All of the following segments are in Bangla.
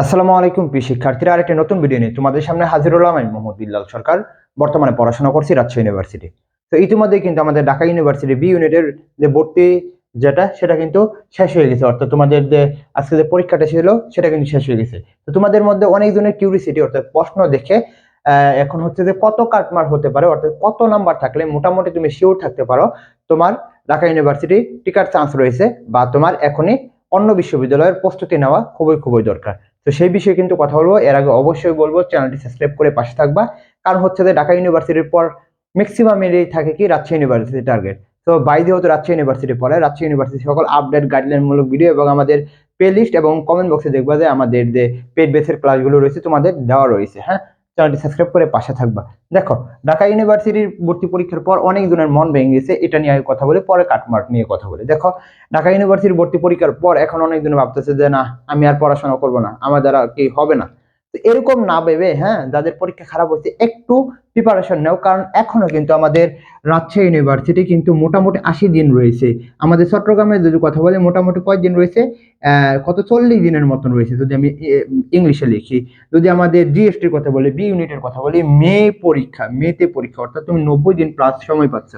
আসসালামু আলাইকুম, প্রিয় শিক্ষার্থীরা। আরেকটি নতুন ভিডিও নিয়ে তোমাদের সামনে হাজির হলাম আমি মোহাম্মদ বিল্লাল সরকার। বর্তমানে পড়াশোনা করছি রাজশাহী ইউনিভার্সিটি তো ইতিমধ্যে কিন্তু আমাদের ঢাকা ইউনিভার্সিটি বি ইউনিটের যে ভর্তি যেটা, সেটা কিন্তু শেষ হয়ে গেছে। অর্থাৎ তোমাদের যে আজকে যে পরীক্ষাটা ছিল, সেটা কিন্তু শেষ হয়ে গেছে। তো তোমাদের মধ্যে অনেকজনের কিউরিসিটি অর্থাৎ প্রশ্ন দেখে এখন হচ্ছে যে কত কাটমার হতে পারে, অর্থাৎ কত নাম্বার থাকলে মোটামুটি তুমি শিওর থাকতে পারো তোমার ঢাকা ইউনিভার্সিটি টিকার চান্স রয়েছে বা তোমার এখনই অন্য বিশ্ববিদ্যালয়ের প্রস্তুতি নেওয়া খুবই খুবই দরকার। তো সেই বিষয়ে কিন্তু কথা বলব। এর আগে অবশ্যই বলব, চ্যানেলটি সাবস্ক্রাইব করে পাশে থাকবা। কারণ হচ্ছে যে ঢাকা ইউনিভার্সিটির পর ম্যাক্সিমাম এরিয়াই থাকে কি রাজশাহী ইউনিভার্সিটি টার্গেট তো বাইরে হতো রাজশাহী ইউনিভার্সিটি পড়ে রাজশাহী ইউনিভার্সিটি সকল আপডেট গাইডলাইনমূলক ভিডিও এবং আমাদের প্লে লিস্ট এবং কমেন্ট বক্সে দেখবা যে আমাদের যে পেড বেসের ক্লাসগুলো রয়েছে তোমাদের দেওয়া রয়েছে হ্যাঁ? চ্যানেলটি সাবস্ক্রাইব করে পাশে থাকবা। দেখো, ঢাকা ইউনিভার্সিটির ভর্তি পরীক্ষার পর অনেকজনের মন ভেঙে গেছে, এটা নিয়ে আগে কথা বলে, পরে কাটমার্ক নিয়ে কথা বলে। দেখো, ঢাকা ইউনিভার্সিটির ভর্তি পরীক্ষার পর এখন অনেকজন ভাবতেছে যে, না, আমি আর পড়াশোনা করব না, আমার দ্বারা কি হবে না। তো এরকম না ভেবে হ্যাঁ যাদের পরীক্ষা খারাপ হয়েছে, একটু প্রিপারেশন নাও। কারণ এখনও কিন্তু আমাদের রাজশাহী ইউনিভার্সিটি কিন্তু মোটামুটি আশি দিন রয়েছে। আমাদের চট্টগ্রামে যদি কথা বলি, মোটামুটি কয় দিন রয়েছে? কত? চল্লিশ দিনের মতন রয়েছে, যদি আমি ইংলিশে লিখি। যদি আমাদের জিএসটির কথা বলি বি ইউনিটের কথা বলি, মে পরীক্ষা মেতে পরীক্ষা, অর্থাৎ তুমি নব্বই দিন প্লাস সময় পাচ্ছ।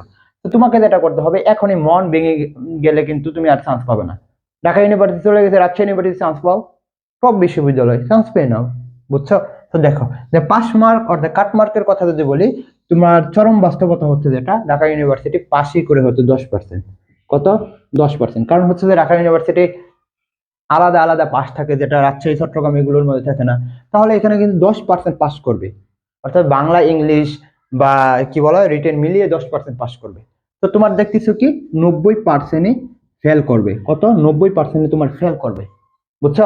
তো তোমাকে যেটা করতে হবে, এখনই মন ভেঙে গেলে কিন্তু তুমি আর চান্স পাবে না। ঢাকা ইউনিভার্সিটি চলে গেছে, রাজশাহী ইউনিভার্সিটি চান্স পাও। সব বিশ্ববিদ্যালয় চান্স পেয়ে নাও। বুঝছ? তো দেখো, যে পাস মার্ক অর্থাৎ কাট মার্কের কথা যদি বলি, তোমার চরম বাস্তবতা হচ্ছে যেটা, ঢাকা ইউনিভার্সিটি পাশই করে হতো দশ পার্সেন্ট কত? দশ পার্সেন্ট কারণ হচ্ছে যে ঢাকা ইউনিভার্সিটি আলাদা আলাদা পাস থাকে, যেটা রাজশাহী, চট্টগ্রাম এগুলোর মধ্যে থাকে না। তাহলে এখানে কিন্তু দশ পার্সেন্ট পাস করবে। অর্থাৎ বাংলা, ইংলিশ বা কি বলা রিটেন মিলিয়ে দশ পার্সেন্ট পাস করবে। তো তোমার দেখতেছো কি, নব্বই পার্সেন্টই ফেল করবে। কত? নব্বই পার্সেন্টে তোমার ফেল করবে। বুঝছ?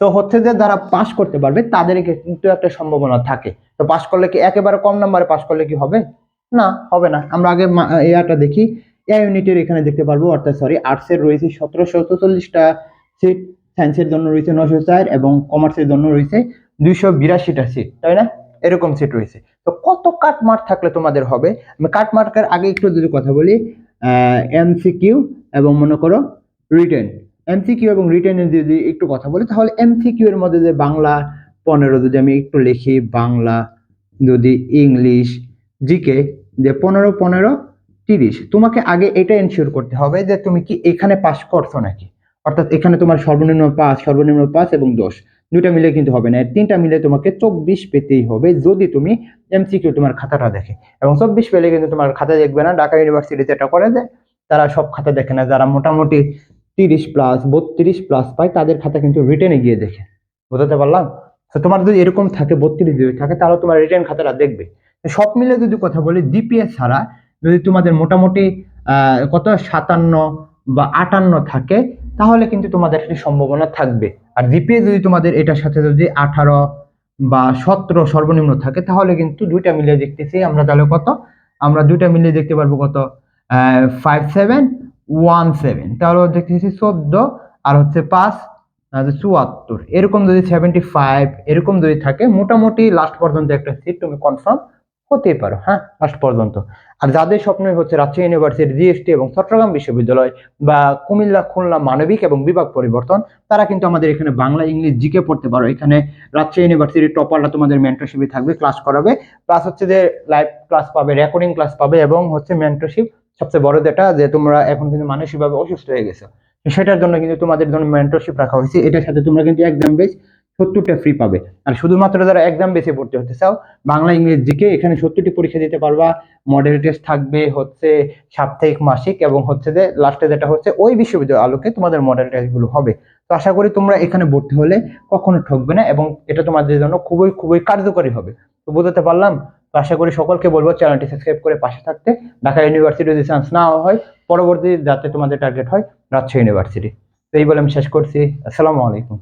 তো হচ্ছে যে যারা পাস করতে পারবে, তাদেরকে কিন্তু একটা সম্ভাবনা থাকে। তো পাস করলে কি একেবারে কম নাম্বারে পাস করলে কি হবে? না হবে না। আমরা আগে এয়ারটা দেখি। এ ইউনিটের এখানে দেখতে পারব, অর্থাৎ সরি আর্টসের রয়েছে সতেরোশো চল্লিশটা সিট সায়েন্সের জন্য রয়েছে নশো চার এবং কমার্সের জন্য রয়েছে দুইশো বিরাশিটা সিট তাই না? এরকম সিট রয়েছে। তো কত কাটমার্ক থাকলে তোমাদের হবে? আমি কাটমার্কের আগে একটু যদি কথা বলি এমসিকিউ এবং মনে করো রিটেন এমসিকিউ এবং রিটেনের যদি একটু কথা বলি, তাহলে এমসিকিউ এর মধ্যে যে বাংলা পনেরো যদি আমি একটু লিখি, বাংলা যদি ইংলিশ, জিকে, যে পনেরো পনেরো, তিরিশ, তোমাকে আগে এটা এনশিওর করতে হবে যে তুমি কি এখানে পাস করছ নাকি? অর্থাৎ এখানে তোমার সর্বনিম্ন পাঁচ সর্বনিম্ন পাঁচ এবং দশ, দুইটা মিলে কিন্তু হবে না। তিনটা মিলে তোমাকে চব্বিশ পেতেই হবে যদি তুমি এমসিকিউ তোমার খাতাটা দেখে। এবং চব্বিশ পেলে কিন্তু তোমার খাতা দেখবে না। ঢাকা ইউনিভার্সিটি যেটা করে যে তারা সব খাতা দেখে না। যারা মোটামুটি তিরিশ প্লাস বত্রিশ প্লাস পায় তাদের খাতা কিন্তু রিটেনে গিয়ে দেখে। বোঝাতে পারলাম? তো তোমার যদি এরকম থাকে, বত্রিশ যদি থাকে, তাহলে তোমার রিটেন খাতাটা দেখবে। সব মিলে যদি কথা বলি জিপিএস ছাড়া যদি তোমাদের মোটামুটি কত? সাতান্ন বা আটান্ন থাকে, তাহলে কিন্তু তোমাদের একটি সম্ভাবনা থাকবে। আর জিপিএ যদি তোমাদের এটার সাথে যদি আঠারো বা সতেরো সর্বনিম্ন থাকে, তাহলে কিন্তু দুইটা মিলিয়ে দেখতেছি আমরা তাহলে কত? আমরা দুইটা মিলিয়ে দেখতে পারব কত? ফাইভ সেভেন ওয়ান সেভেন তাহলে দেখতেছি চোদ্দ, আর হচ্ছে পাঁচ চুয়াত্তর। এরকম যদি সেভেন্টি ফাইভ এরকম যদি থাকে, মোটামুটি লাস্ট পর্যন্ত একটা সিট তুমি কনফার্ম হতেই পারো হ্যাঁ? লাস্ট পর্যন্ত। আর যাদের স্বপ্নই হচ্ছে রাজশাহী ইউনিভার্সিটি জিএসটি এবং চট্টগ্রাম বিশ্ববিদ্যালয় বা কুমিল্লা, খুলনা, মানবিক এবং বিভাগ পরিবর্তন, তারা কিন্তু আমাদের এখানে বাংলা, ইংলিশ জিকে পড়তে পারো। এখানে রাজশাহী ইউনিভার্সিটির টপাররা তোমাদের মেন্টরশিপে থাকবে ক্লাস করাবে। প্লাস হচ্ছে যে লাইভ ক্লাস পাবে রেকর্ডিং ক্লাস পাবে এবং হচ্ছে মেন্টরশিপ সবচেয়ে বড় যেটা, যে তোমরা এখন কিন্তু মানসিকভাবে অসুস্থ হয়ে গেছো। সেটার জন্য কিন্তু তোমাদের জন্য মেন্টরশিপ রাখা হয়েছে। এটার সাথে তোমরা কিন্তু এক্সাম বেস সত্তরটা ফ্রি পাবে। আর শুধুমাত্র যারা এক্সাম বেসে ভর্তি হতে চাও, বাংলা ইংরেজি জিকে এখানে সত্তরটি পরীক্ষা দিতে পারবা। মডেল টেস্ট থাকবে হচ্ছে সাপ্তাহিক, মাসিক এবং হচ্ছে যে লাস্টে যেটা হচ্ছে ওই বিশ্ববিদ্যালয় আলোকে তোমাদের মডেল টেস্টগুলো হবে। তো আশা করি তোমরা এখানে ভর্তি হলে কখনো ঠকবে না এবং এটা তোমাদের জন্য খুবই খুবই কার্যকরী হবে। তো বুঝতে পারলাম? তো আশা করি সকলকে বলব চ্যানেলটি সাবস্ক্রাইব করে পাশে থাকতে। ঢাকা ইউনিভার্সিটি যদি চান্স না হয়, পরবর্তী যাতে তোমাদের টার্গেট হয়, রাজশাহী ইউনিভার্সিটি তো এই বলে আমি শেষ করছি। আসসালামু আলাইকুম।